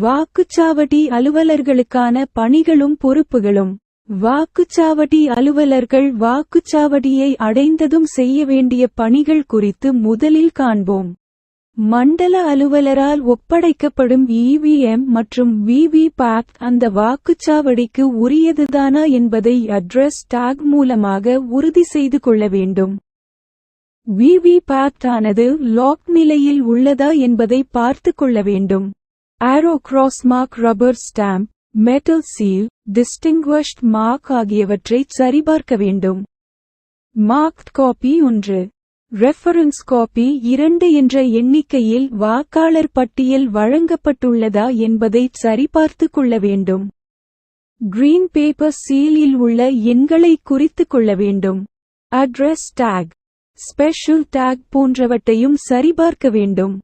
வாக்குச்சாவடி அலுவலர்களுக்கான பணிகளும் பொறுப்புகளும். வாக்குச்சாவடி அலுவலர்கள் வாக்குச்சாவடியை அடைந்ததும் செய்ய வேண்டிய பணிகள் குறித்து முதலில் காண்போம். மண்டல அலுவலரால் ஒப்படைக்கப்படும் இவிஎம் மற்றும் விவி பேட் அந்த வாக்குச்சாவடிக்கு உரியதுதானா என்பதை அட்ரஸ் டாக் மூலமாக உறுதி செய்து கொள்ள வேண்டும். விவி பேட் ஆனது லாக் நிலையில் உள்ளதா என்பதை பார்த்து கொள்ள வேண்டும். Arrow cross mark rubber stamp metal seal distinguished mark ஆகியவற்றை சரிபார்க்க வேண்டும். மார்க்ட் காப்பி ஒன்று. ரெஃபரன்ஸ் காப்பி இரண்டு என்ற எண்ணிக்கையில் வாக்காளர் பட்டியல் வழங்கப்பட்டுள்ளதா என்பதை சரிபார்த்து கொள்ள வேண்டும். கிரீன் பேப்பர் சீலில் உள்ள எண்களை குறித்து கொள்ள வேண்டும். அட்ரஸ் டேக் ஸ்பெஷல் டேக் போன்றவற்றையும் சரிபார்க்க வேண்டும்.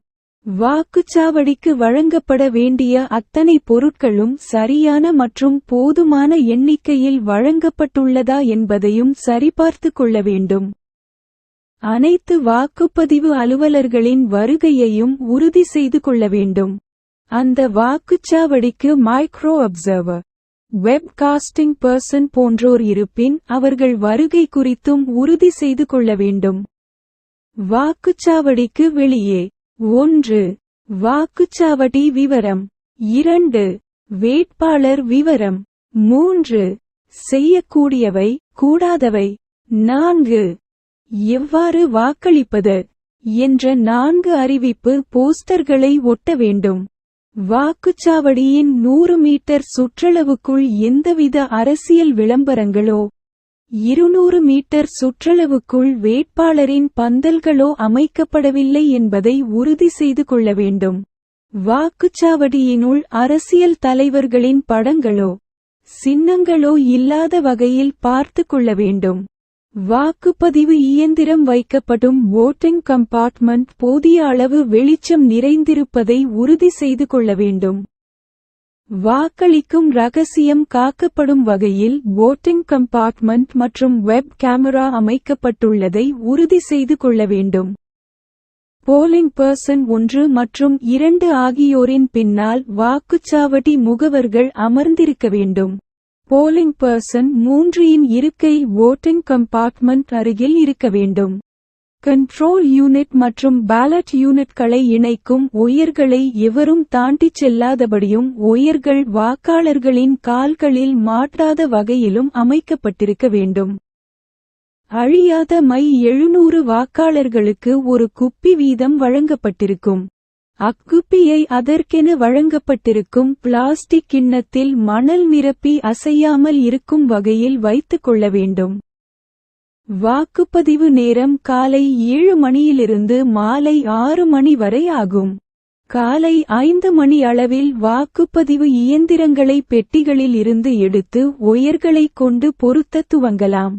வாக்குச்சாவடிக்கு வழங்கப்பட வேண்டிய அத்தனை பொருட்களும் சரியான மற்றும் போதுமான எண்ணிக்கையில் வழங்கப்பட்டுள்ளதா என்பதையும் சரிபார்த்து கொள்ள வேண்டும். அனைத்து வாக்குப்பதிவு அலுவலர்களின் வருகையையும் உறுதி செய்து கொள்ள வேண்டும். அந்த வாக்குச்சாவடிக்கு micro observer web casting person போன்றோர் இருப்பின் அவர்கள் வருகை குறித்தும் உறுதி செய்து கொள்ள வேண்டும். வாக்குச்சாவடிக்கு வெளியே ஒன்று வாக்குச்சாவடி விவரம். இரண்டு வேட்பாளர் விவரம். மூன்று செய்யக்கூடியவை கூடாதவை. நான்கு எவ்வாறு வாக்களிப்பது என்ற நான்கு அறிவிப்பு போஸ்டர்களை ஒட்ட வேண்டும். வாக்குச்சாவடியின் நூறு மீட்டர் சுற்றளவுக்குள் எந்தவித அரசியல் விளம்பரங்களோ இருநூறு மீட்டர் சுற்றளவுக்குள் வேட்பாளரின் பந்தல்களோ அமைக்கப்படவில்லை என்பதை உறுதி செய்து கொள்ள வேண்டும். வாக்குச்சாவடியினுள் அரசியல் தலைவர்களின் படங்களோ சின்னங்களோ இல்லாத வகையில் பார்த்து கொள்ள வேண்டும். வாக்குப்பதிவு இயந்திரம் வைக்கப்படும் ஓட்டிங் கம்பார்ட்மெண்ட் போதிய அளவு வெளிச்சம் நிறைந்திருப்பதை உறுதி செய்து கொள்ள வேண்டும். வாக்களிக்கும் ரகசியம் காக்கப்படும் வகையில் வோட்டிங் கம்பார்ட்மெண்ட் மற்றும் வெப் கேமரா அமைக்கப்பட்டுள்ளதை உறுதி செய்து கொள்ள வேண்டும். போலிங் பர்சன் ஒன்று மற்றும் இரண்டு ஆகியோரின் பின்னால் வாக்குச்சாவடி முகவர்கள் அமர்ந்திருக்க வேண்டும். போலிங் பர்சன் மூன்றியின் இருக்கை ஓட்டிங் கம்பார்ட்மெண்ட் அருகில் இருக்க வேண்டும். கண்ட்ரோல் யூனிட் மற்றும் பேலட் யூனிட்களை இணைக்கும் ஒயர்களை எவரும் தாண்டிச் செல்லாதபடியும் ஒயர்கள் வாக்காளர்களின் கால்களில் மாட்டாத வகையிலும் அமைக்கப்பட்டிருக்க வேண்டும். அழியாத மை எழுநூறு வாக்காளர்களுக்கு ஒரு குப்பி வீதம் வழங்கப்பட்டிருக்கும். அக்குப்பியை அதற்கென வழங்கப்பட்டிருக்கும் பிளாஸ்டிக் கிண்ணத்தில் மணல் நிரப்பி அசையாமல் இருக்கும் வகையில் வைத்துக் கொள்ள வேண்டும். வாக்குப்பதிவு நேரம் காலை ஏழு மணியிலிருந்து மாலை ஆறு மணி வரை ஆகும். காலை ஐந்து மணி அளவில் வாக்குப்பதிவு இயந்திரங்களை பெட்டிகளில் இருந்து எடுத்து ஒயர்களைக் கொண்டு பொருத்த துவங்கலாம்.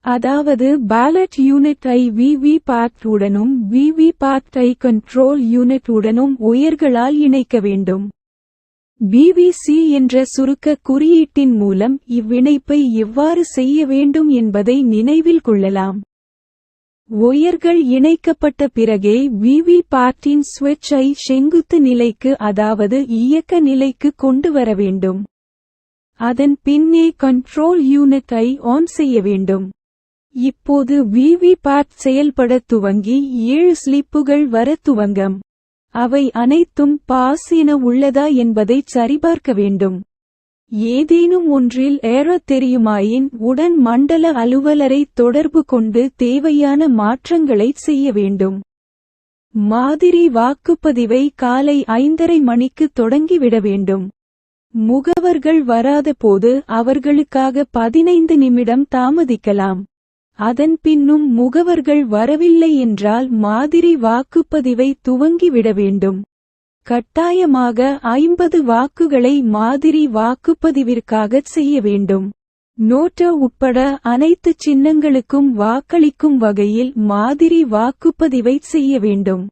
அதாவது பேலட் யூனிட் ஐ விவி பேக்ட் உடனும் விவி பேக்ட் ஐ கண்ட்ரோல் யூனிட் உடனும் ஒயர்களால் இணைக்க வேண்டும். பிவிசி என்ற சுருக்க குறியீட்டின் மூலம் இவ்விணைப்பை எவ்வாறு செய்ய வேண்டும் என்பதை நினைவில் கொள்ளலாம். ஒயர்கள் இணைக்கப்பட்ட பிறகே விவி பார்ட்டின் ஸ்விட்சை செங்குத்து நிலைக்கு அதாவது இயக்க நிலைக்கு கொண்டு வர வேண்டும். அதன் பின்னே கண்ட்ரோல் யூனிட்டை ஆன் செய்ய வேண்டும். இப்போது விவி பார்ட் செயல்பட துவங்கி ஏழு ஸ்லிப்புகள் வர துவங்கம். அவை அனைத்தும் பாஸ் என உள்ளதா என்பதை சரிபார்க்க வேண்டும். ஏதேனும் ஒன்றில் ஏறத் தெரியுமாயின் உடன் மண்டல அலுவலரை தொடர்பு கொண்டு தேவையான மாற்றங்களை செய்ய வேண்டும். மாதிரி வாக்குப்பதிவை காலை ஐந்தரை மணிக்கு தொடங்கிவிட வேண்டும். முகவர்கள் வராதபோது அவர்களுக்காக பதினைந்து நிமிடம் தாமதிக்கலாம். அதன் பின்னும் முகவர்கள் வரவில்லை என்றால் மாதிரி வாக்குப்பதிவை துவங்கிவிட வேண்டும். கட்டாயமாக ஐம்பது வாக்குகளை மாதிரி வாக்குப்பதிவிற்காகச் செய்ய வேண்டும். நோட்டோ உட்பட அனைத்து சின்னங்களுக்கும் வாக்களிக்கும் வகையில் மாதிரி வாக்குப்பதிவை செய்ய வேண்டும்.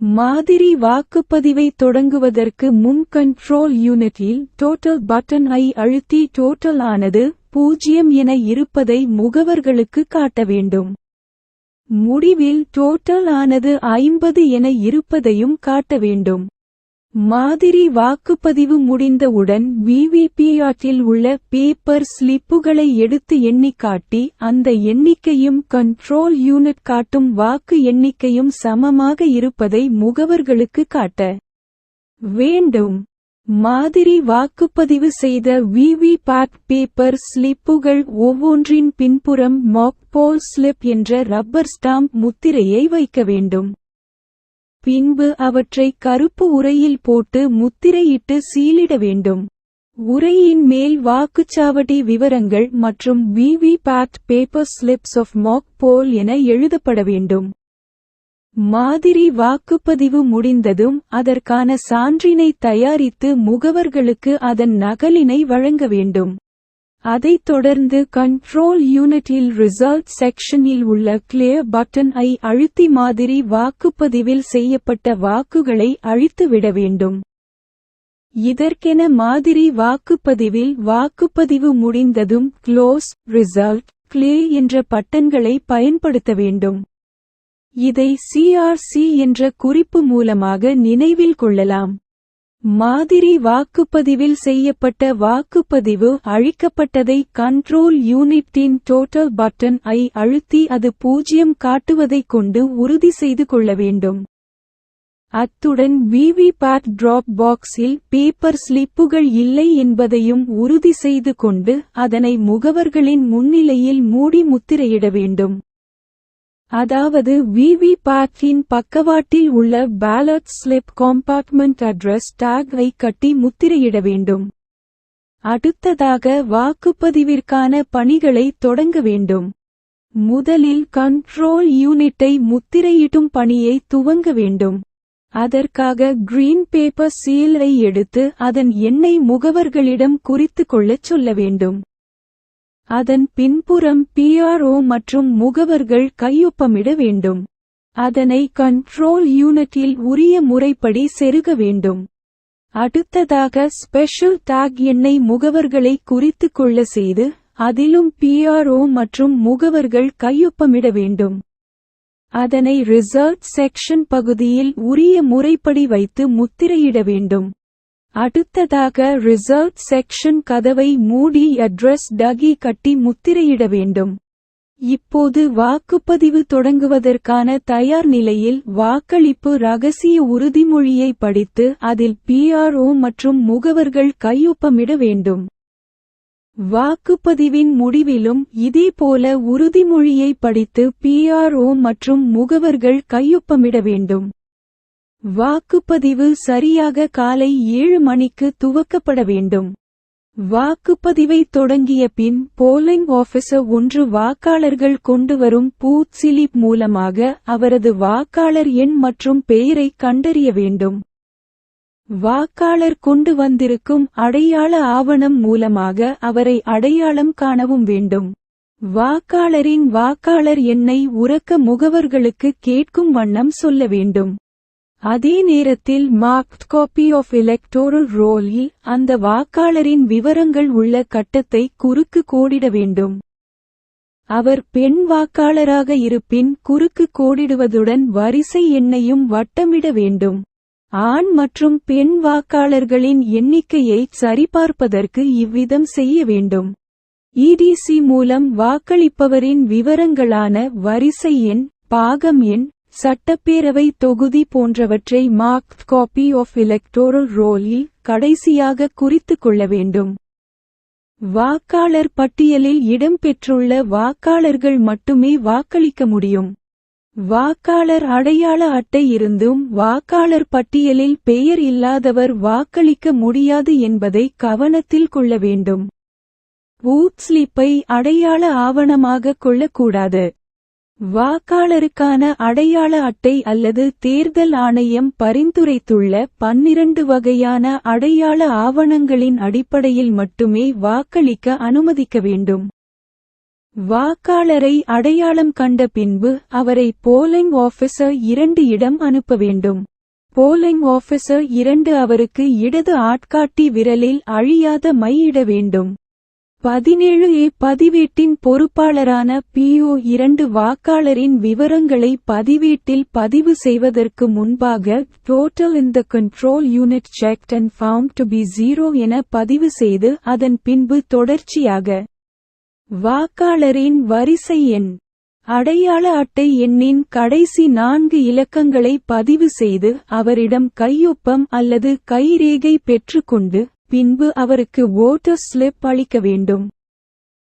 மாதிரி வாக்குப்பதிவை தொடங்குவதற்கு முன் கண்ட்ரோல் யூனிட்டில் டோட்டல் பட்டன் ஐ அழுத்தி டோட்டல் ஆனது பூஜ்ஜியம் என இருப்பதை முகவர்களுக்கு காட்ட வேண்டும். முடிவில் டோட்டல் ஆனது ஐம்பது என இருப்பதையும் காட்ட வேண்டும். மாதிரி வாக்குப்பதிவு முடிந்தவுடன் விவிபிஆட்டில் உள்ள பேப்பர் ஸ்லிப்புகளை எடுத்து எண்ணிக் காட்டி அந்த எண்ணிக்கையும் கண்ட்ரோல் யூனிட் காட்டும் வாக்கு எண்ணிக்கையும் சமமாக இருப்பதை முகவர்களுக்கு காட்ட வேண்டும். மாதிரி வாக்குப்பதிவு செய்த விவிபேட் பேப்பர் ஸ்லிப்புகள் ஒவ்வொன்றின் பின்புறம் மாக் போல் ஸ்லிப் என்ற ரப்பர் ஸ்டாம்ப் முத்திரையை வைக்க வேண்டும். பின்பு அவற்றை கருப்பு உரையில் போட்டு முத்திரையிட்டு சீலிட வேண்டும். உரையின் மேல் வாக்குச்சாவடி விவரங்கள் மற்றும் VVPAT paper slips of mock poll என எழுதப்பட வேண்டும். மாதிரி வாக்குப்பதிவு முடிந்ததும் அதற்கான சான்றினை தயாரித்து முகவர்களுக்கு அதன் நகலினை வழங்க வேண்டும். அதைத் தொடர்ந்து கண்ட்ரோல் யூனிட்டில் ரிசல்ட் செக்ஷனில் உள்ள கிளியர் பட்டன் ஐ அழுத்தி மாதிரி வாக்குப்பதிவில் செய்யப்பட்ட வாக்குகளை அழித்துவிட வேண்டும். இதற்கென மாதிரி வாக்குப்பதிவில் வாக்குப்பதிவு முடிந்ததும் க்ளோஸ் ரிசல்ட் கிளே என்ற பட்டன்களை பயன்படுத்த வேண்டும். இதை சிஆர்சி என்ற குறிப்பு மூலமாக நினைவில் கொள்ளலாம். மாதிரி வாக்குப்பதிவில் செய்யப்பட்ட வாக்குப்பதிவு அழிக்கப்பட்டதை கண்ட்ரோல் யூனிட்டின் டோட்டல் பட்டன் ஐ அழுத்தி அது பூஜ்யம் காட்டுவதைக் கொண்டு உறுதி செய்து கொள்ள வேண்டும். அத்துடன் விவிபேட் டிராப் பாக்ஸில் பேப்பர் ஸ்லிப்புகள் இல்லை என்பதையும் உறுதி செய்து கொண்டு அதனை முகவர்களின் முன்னிலையில் மூடி முத்திரையிட வேண்டும். அதாவது விவி பேக்கின் பக்கவாட்டில் உள்ள ballot slip compartment address tag ஐ கட்டி முத்திரையிட வேண்டும். அடுத்ததாக வாக்குப்பதிவிற்கான பணிகளை தொடங்க வேண்டும். முதலில் கண்ட்ரோல் யூனிட்டை முத்திரையிடும் பணியை துவங்க வேண்டும். அதற்காக கிரீன் பேப்பர் சீலை எடுத்து அதன் எண்ணெய் முகவர்களிடம் குறித்து கொள்ளச் சொல்ல வேண்டும். அதன் பின்புறம் பிஆர்ஓ மற்றும் முகவர்கள் கையொப்பமிட வேண்டும். அதனை கண்ட்ரோல் யூனிட்டில் உரிய முறைப்படி செருக வேண்டும். அடுத்ததாக ஸ்பெஷல் டாக் எண்ணை முகவர்களை குறித்து கொள்ள செய்து அதிலும் பிஆர்ஓ மற்றும் முகவர்கள் கையொப்பமிட வேண்டும். அதனை ரிசர்வ் செக்ஷன் பகுதியில் உரிய முறைப்படி வைத்து முத்திரையிட வேண்டும். அடுத்ததாக ரிசர்வ் செக்ஷன் கதவை மூடி அட்ரஸ் டகி கட்டி முத்திரையிட வேண்டும். இப்போது வாக்குப்பதிவு தொடங்குவதற்கான தயார் நிலையில் வாக்களிப்பு ரகசிய உறுதிமொழியை படித்து அதில் பிஆர்ஓ மற்றும் முகவர்கள் கையொப்பமிட வேண்டும். வாக்குப்பதிவின் முடிவிலும் இதேபோல உறுதிமொழியை படித்து பிஆர்ஓ மற்றும் முகவர்கள் கையொப்பமிட வேண்டும். வாக்குப்பதிவு சரியாக காலை ஏழு மணிக்கு துவக்கப்பட வேண்டும். வாக்குப்பதிவை தொடங்கிய பின் போலிங் ஆபீசர் ஒன்று வாக்காளர்கள் கொண்டு வரும் பூத் சிலிப் மூலமாக அவரது வாக்காளர் எண் மற்றும் பெயரை கண்டறிய வேண்டும். வாக்காளர் கொண்டு வந்திருக்கும் அடையாள ஆவணம் மூலமாக அவரை அடையாளம் காணவும் வேண்டும். வாக்காளரின் வாக்காளர் எண்ணை உறக்க முகவர்களுக்கு கேட்கும் வண்ணம் சொல்ல வேண்டும். அதே நேரத்தில் மார்க்ட் காப்பி ஆஃப் எலக்டோரல் ரோலில் அந்த வாக்காளரின் விவரங்கள் உள்ள கட்டத்தை குறுக்கு கோடிட வேண்டும். அவர் பெண் வாக்காளராக இருப்பின் குறுக்கு கோடிடுவதுடன் வரிசை எண்ணையும் வட்டமிட வேண்டும். ஆண் மற்றும் பெண் வாக்காளர்களின் எண்ணிக்கையை சரிபார்ப்பதற்கு இவ்விதம் செய்ய வேண்டும். இடிசி மூலம் வாக்களிப்பவரின் விவரங்களான வரிசை எண் பாகம் எண் சட்டப்பேரவை தொகுதி போன்றவற்றை மார்க்ட் காப்பி ஆஃப் எலக்டோரல் ரோலில் கடைசியாக குறித்து கொள்ள வேண்டும். வாக்காளர் பட்டியலில் இடம்பெற்றுள்ள வாக்காளர்கள் மட்டுமே வாக்களிக்க முடியும். வாக்காளர் அடையாள அட்டை இருந்தும் வாக்காளர் பட்டியலில் பெயர் இல்லாதவர் வாக்களிக்க முடியாது என்பதை கவனத்தில் கொள்ள வேண்டும். பூத் ஸ்லிப்பை அடையாள ஆவணமாக கொள்ளக்கூடாது. வாக்காளருக்கான அடையாள அட்டை அல்லது தேர்தல் ஆணையம் பரிந்துரைத்துள்ள பன்னிரண்டு வகையான அடையாள ஆவணங்களின் அடிப்படையில் மட்டுமே வாக்களிக்க அனுமதிக்க வேண்டும். வாக்காளரை அடையாளம் கண்ட பின்பு அவரை போலிங் ஆபீசர் இரண்டு இடம் அனுப்ப வேண்டும். போலிங் ஆபீசர் இரண்டு அவருக்கு இடது ஆட்காட்டி விரலில் அழியாத மையிட வேண்டும். பதினேழு ஏ பதிவேட்டின் பொறுப்பாளரான பிஓ இரண்டு வாக்காளரின் விவரங்களை பதிவேட்டில் பதிவு செய்வதற்கு முன்பாக total in the control unit checked and form to be zero என பதிவு செய்து அதன் பின்பு தொடர்ச்சியாக வாக்காளரின் வரிசை எண் அடையாள அட்டை எண்ணின் கடைசி நான்கு இலக்கங்களை பதிவு செய்து அவரிடம் கையொப்பம் அல்லது கைரேகை பெற்றுக்கொண்டு பின்பு அவருக்கு ஓட்டர் ஸ்லிப் அளிக்க வேண்டும்.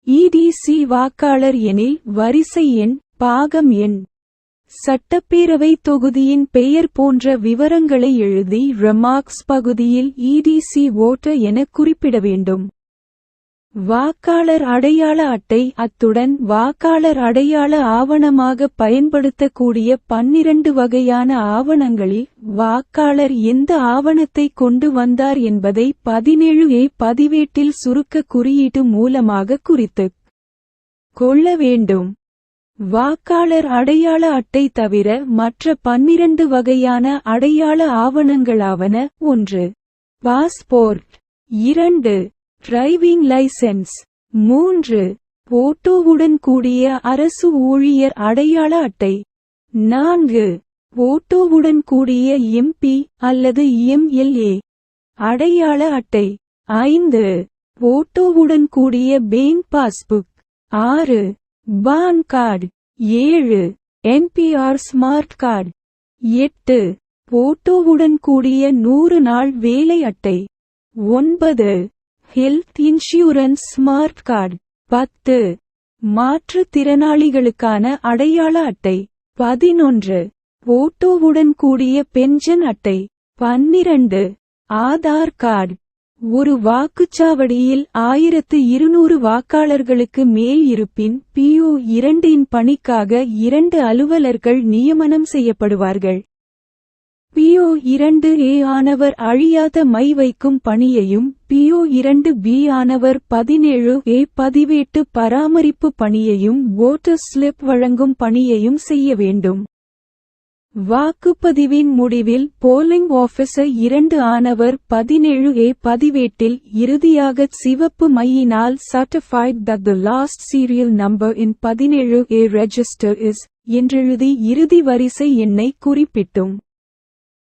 இடிசி வாக்காளர் எனில் வரிசை எண் பாகம் எண். சட்டப்பேரவை தொகுதியின் பெயர் போன்ற விவரங்களை எழுதி ரெமார்க்ஸ் பகுதியில் இடிசி ஓட்டர் என குறிப்பிட வேண்டும். வாக்காளர் அடையாள அட்டை அத்துடன் வாக்காளர் அடையாள ஆவணமாக பயன்படுத்தக்கூடிய பன்னிரண்டு வகையான ஆவணங்களில் வாக்காளர் எந்த ஆவணத்தை கொண்டு வந்தார் என்பதை பதினேழு ஏ பதிவேட்டில் சுருக்க குறியீட்டு மூலமாக குறித்துக் கொள்ள வேண்டும். வாக்காளர் அடையாள அட்டை தவிர மற்ற பன்னிரண்டு வகையான அடையாள ஆவணங்களாவன ஒன்று. பாஸ்போர்ட். இரண்டு. டிரைவிங் லைசென்ஸ் மூன்று போட்டோவுடன் கூடிய அரசு ஊழியர் அடையாள அட்டை. நான்கு போட்டோவுடன் கூடிய எம்பி அல்லது எம்எல்ஏ. அடையாள அட்டை. ஐந்து போட்டோவுடன் கூடிய பேங்க் பாஸ்புக். ஆறு பான் கார்டு. ஏழு என்பிஆர் ஸ்மார்ட் கார்டு. எட்டு போட்டோவுடன் கூடிய நூறு நாள் வேலை அட்டை. ஒன்பது ஹெல்த் இன்சூரன்ஸ் ஸ்மார்ட் கார்டு. பத்து. மாற்றுத்திறனாளிகளுக்கான அடையாள அட்டை. பதினொன்று. போட்டோவுடன் கூடிய பென்ஷன் அட்டை. பன்னிரண்டு. ஆதார் கார்டு. ஒரு வாக்குச்சாவடியில் ஆயிரத்து இருநூறு வாக்காளர்களுக்கு மேல் இருப்பின் பிஓ இரண்டின் பணிக்காக இரண்டு அலுவலர்கள் நியமனம் செய்யப்படுவார்கள். பிஓ இரண்டு ஏ ஆனவர் அழியாத மை வைக்கும் பணியையும் பிஓ இரண்டு பி ஆனவர் பதினேழு ஏ பதிவேட்டு பராமரிப்பு பணியையும் ஓட்டர் ஸ்லிப் வழங்கும் பணியையும் செய்ய வேண்டும். வாக்குப்பதிவின் முடிவில் போலிங் ஆபீசர் இரண்டு ஆனவர் பதினேழு ஏ பதிவேட்டில் இறுதியாக சிவப்பு மையினால் certified that the last serial number in பதினேழு ஏ ரெஜிஸ்டர் இஸ் என்றெழுதி இறுதி வரிசை எண்ணை குறிப்பிட்டும்.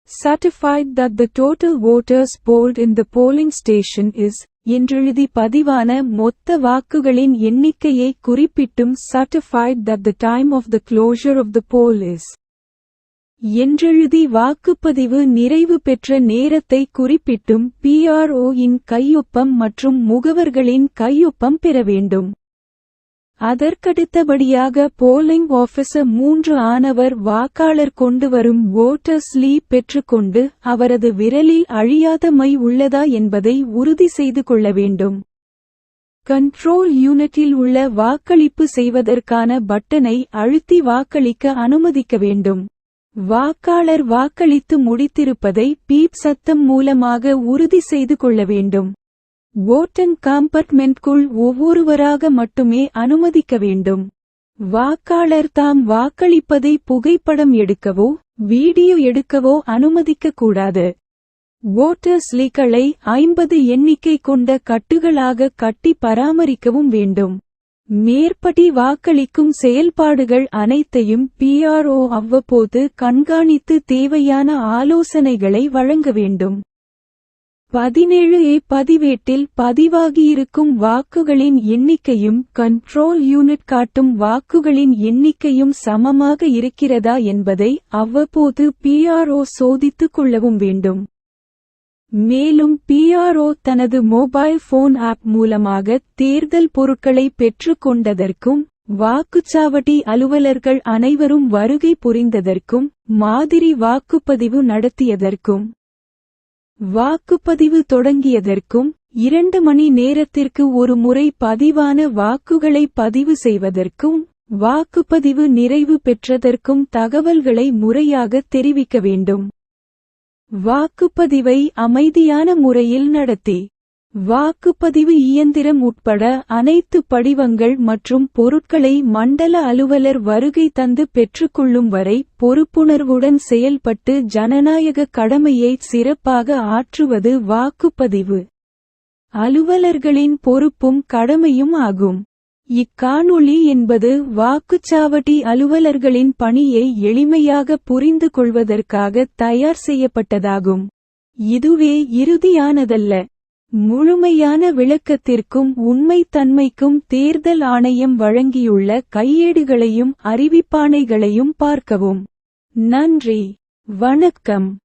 Certified that the total voters polled in the polling station is என்றெழுதி பதிவான மொத்த வாக்குகளின் எண்ணிக்கையை குறிப்பிட்டும் certified that the time of the closure of the poll is என்றெழுதி வாக்குப்பதிவு நிறைவு பெற்ற நேரத்தை குறிப்பிட்டும் PRO இன் கையொப்பம் மற்றும் முகவர்களின் கையொப்பம் பெற வேண்டும் அதற்கடுத்தபடியாக போலிங் ஆபீசர் மூன்று ஆனவர் வாக்காளர் கொண்டு வரும் ஓட்டர் ஸ்லீப் பெற்றுக்கொண்டு அவரது விரலில் அழியாத மை உள்ளதா என்பதை உறுதி செய்து கொள்ள வேண்டும். கண்ட்ரோல் யூனிட்டில் உள்ள வாக்களிப்பு செய்வதற்கான பட்டனை அழுத்தி வாக்களிக்க அனுமதிக்க வேண்டும். வாக்காளர் வாக்களித்து முடித்திருப்பதை பீப் சத்தம் மூலமாக உறுதி செய்து கொள்ள வேண்டும். ஓட்டன் காம்பர்ட்மெண்ட்குள் ஒவ்வொருவராக மட்டுமே அனுமதிக்க வேண்டும். வாக்காளர் தாம் வாக்களிப்பதை புகைப்படம் எடுக்கவோ வீடியோ எடுக்கவோ அனுமதிக்க கூடாது ஓட்டர் ஐம்பது எண்ணிக்கை கொண்ட கட்டுகளாக கட்டி பராமரிக்கவும் வேண்டும். மேற்படி வாக்களிக்கும் செயல்பாடுகள் அனைத்தையும் பிஆர்ஓ அவ்வப்போது கண்காணித்து தேவையான ஆலோசனைகளை வழங்க வேண்டும். பதினேழு ஏ பதிவேட்டில் பதிவாகியிருக்கும் வாக்குகளின் எண்ணிக்கையும் கண்ட்ரோல் யூனிட் காட்டும் வாக்குகளின் எண்ணிக்கையும் சமமாக இருக்கிறதா என்பதை அவ்வப்போது பிஆர்ஓ சோதித்துக் கொள்ளவும் வேண்டும். மேலும் பிஆர்ஓ தனது மொபைல் போன் ஆப் மூலமாக தேர்தல் பொருட்களை பெற்றுக்கொண்டதற்கும் வாக்குச்சாவடி அலுவலர்கள் அனைவரும் வருகை புரிந்ததற்கும் மாதிரி வாக்குப்பதிவு நடத்தியதற்கும். வாக்குப்பதிவு தொடங்கியதற்கும் இரண்டு மணி நேரத்திற்கு ஒரு முறை பதிவான வாக்குகளை பதிவு செய்வதற்கும் வாக்குப்பதிவு நிறைவு பெற்றதற்கும் தகவல்களை முறையாக தெரிவிக்க வேண்டும். வாக்குப்பதிவை அமைதியான முறையில் நடத்தி. வாக்குப்பதிவு இயந்திரம் உட்பட அனைத்து படிவங்கள் மற்றும் பொருட்களை மண்டல அலுவலர் வருகை தந்து பெற்றுக்கொள்ளும் வரை பொறுப்புணர்வுடன் செயல்பட்டு ஜனநாயக கடமையை சிறப்பாக ஆற்றுவது வாக்குப்பதிவு. அலுவலர்களின் பொறுப்பும் கடமையும் ஆகும். இக்காணொளி என்பது வாக்குச்சாவடி அலுவலர்களின் பணியை எளிமையாக புரிந்து கொள்வதற்காக தயார் செய்யப்பட்டதாகும். இதுவே இறுதியானதல்ல. முழுமையான விளக்கத்திற்கும் உண்மைத்தன்மைக்கும் தேர்தல் ஆணையம் வழங்கியுள்ள கையேடுகளையும் அறிவிப்பாணைகளையும் பார்க்கவும். நன்றி. வணக்கம்.